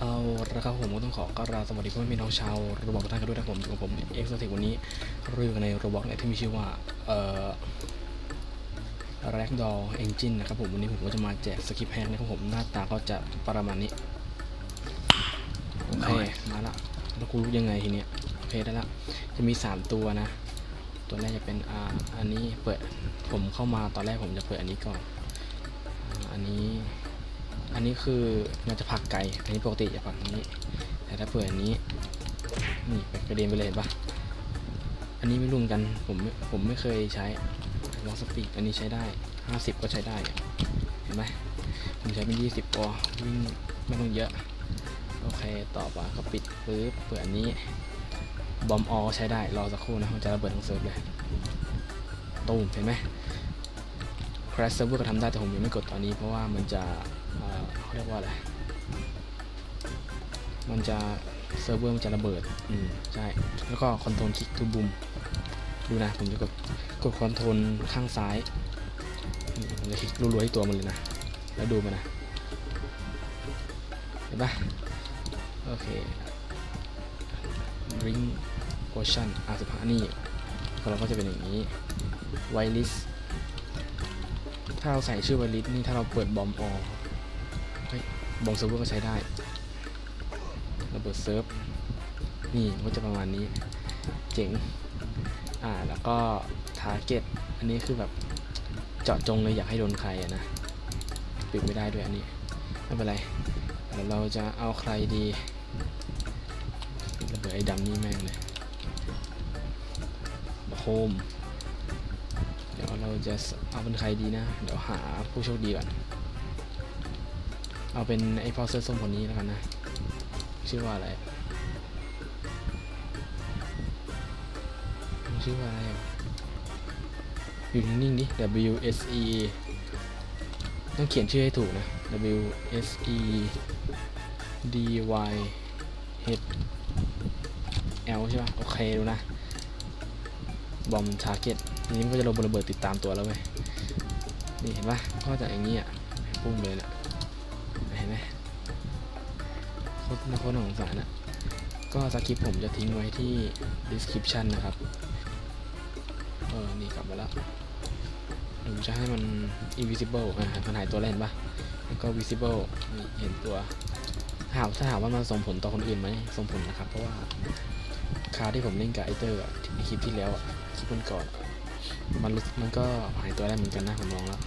เอาละครับผมก็ต้องขอกราบสวัสดีพ่อแม่พี่น้องชาวโรบอกทุกท่านกันด้วยนะครับผมกับผมเอ็กซ์โซติกวันนี้เราอยู่กันในโรบอกเนี่ยที่มีชื่อว่าเอ่อ Ragdoll Engine นะครับผมวันนี้ผมก็จะมาแจกสคริปแฮกนะครับผมหน้าตาก็จะประมาณนี้โอเคมาละแล้วกูรู้ยังไงทีเนี้ยโอเคได้ละจะมี 3 ตัวนะ ตัวแรกจะเป็นอ่าอันนี้เปิดผมเข้ามาตอนแรกผมจะเปิดอันนี้ก่อนอันนี้ อันนี้คือมันจะผักไกลอันนี้ปกติจะผักอย่างนี้ แต่ถ้าเปิดอันนี้ นี่ไปกระเด็นไปเลยเห็นปะอันนี้ไม่รวมกัน ผมผมไม่เคยใช้ลองสปีดอันนี้ใช้ได้ 50 ก็ใช้ได้ เห็นไหมผมใช้เป็น 20พอวิ่งไม่ต้องเยอะ โอเค ต่อไปก็ปิดปึ๊บเปิดอันนี้บอมออใช้ได้ รอสักครู่นะ มันจะระเบิดทั้งเซิร์ฟเลย ตูมเห็นไหม crash server ก็ทำได้แต่ผมยังไม่กดตอนนี้เพราะว่ามันจะเขาเรียกว่าอะไร มันจะเซิร์ฟเวอร์มันจะระเบิด อืมใช่ แล้วก็คอนโทรลคลิกทูบูมดูนะ ผมจะกดกดคอนโทรลข้างซ้ายผมจะคลิกรัวๆที่ตัวมันเลยนะ แล้วดูมันนะ เห็นปะโอเค ring potion อะสิบห้านี่เราก็จะเป็นอย่างนี้ whitelist ถ้าเราใส่ชื่อ whitelist นี่ถ้าเราเปิดบอมออเฮ้ยบอมเซิร์ฟเวอร์ก็ใช้ได้ระเบิดเซิร์ฟ นี่ก็จะประมาณนี้ เจ๋ง อ่า แล้วก็ target อันนี้คือแบบเจาะจงเลยอยากให้โดนใครอะนะ ปิดไม่ได้ด้วยอันนี้ ไม่เป็นไรเดี๋ยวเราจะเอาใครดีระเบิดไอ้ดำนี่แม่งเลยโฮม เราจะเอาเป็นใครดีนะ เดี๋ยวหาผู้โชคดีก่อน เอาเป็นไอ้พอเสื้อส้มคนนี้แล้วกันนะ ชื่อว่าอะไร ชื่อว่าอะไรอะอยู่นิ่งๆดิ W S E ต้องเขียนชื่อให้ถูกนะ W S E D Y H L ใช่ป่ะ โอเค ดูนะ บอมทาร์เก็ตทีนี้มันก็จะลงบนระเบิดติดตามตัวแล้วเว้ยนี่เห็นปะก็จะอย่างนี้อะปุ้งเลยนะเห็นไหมโคตรน่าโคตรน่าสงสารอะก็สคริปผมจะทิ้งไว้ที่ description นะครับเออนี่กลับมาแล้วผมจะให้มัน invisible อะมันหายตัวแล้วเห็นปะแล้วก็ visible เห็นตัวถามถ้าถามว่ามันส่งผลต่อคนอื่นไหมส่งผลนะครับ เพราะว่า คราที่ผมเล่นกับไอเตอร์อะในคลิปที่แล้วคลิปมันก่อนมันมันก็หายตัวได้เหมือนกันนะผมลองแล้ว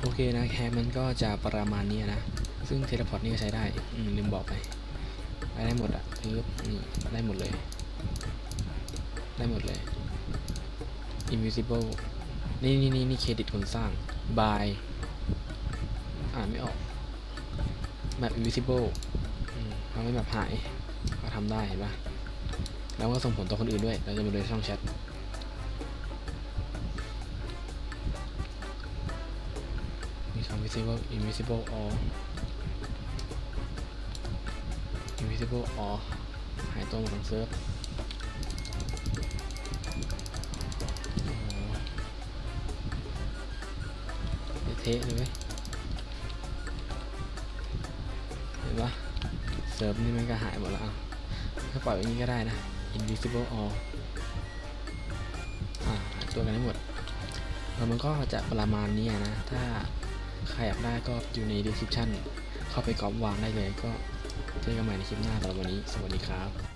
โอเคนะแคมันก็จะประมาณนี้นะ ซึ่งเทเลพอร์ตนี่ก็ใช้ได้ อืมลืมบอกไป ไปได้หมดอะคือนี่ได้หมดเลย ได้หมดเลย invisible นี่นี่นี่นี่เครดิตคนสร้าง by อ่านไม่ออก แบบ invisible มทำให้แบบหายก็ทำได้เห็นปะแล้วก็ส่งผลต่อคนอื่นด้วย เราจะมาดูในช่องแชทมีคำ visible invisible all invisible all หายตัวหมดทั้งเซิร์ฟเทะเลยเว้ยเห็นปะเซิร์ฟนี่มันก็หายหมดแล้วอะถ้าปล่อยอย่างนี้ก็ได้นะ invisible all อ่าตัวกันได้หมดแล้วมันก็จะประมาณนี้นะ ถ้าใครอยากได้ก็อยู่ใน description เข้าไปกรอบวางได้เลยก็ เจอกันใหม่ในคลิปหน้าสำหรับวันนี้ สวัสดีครับ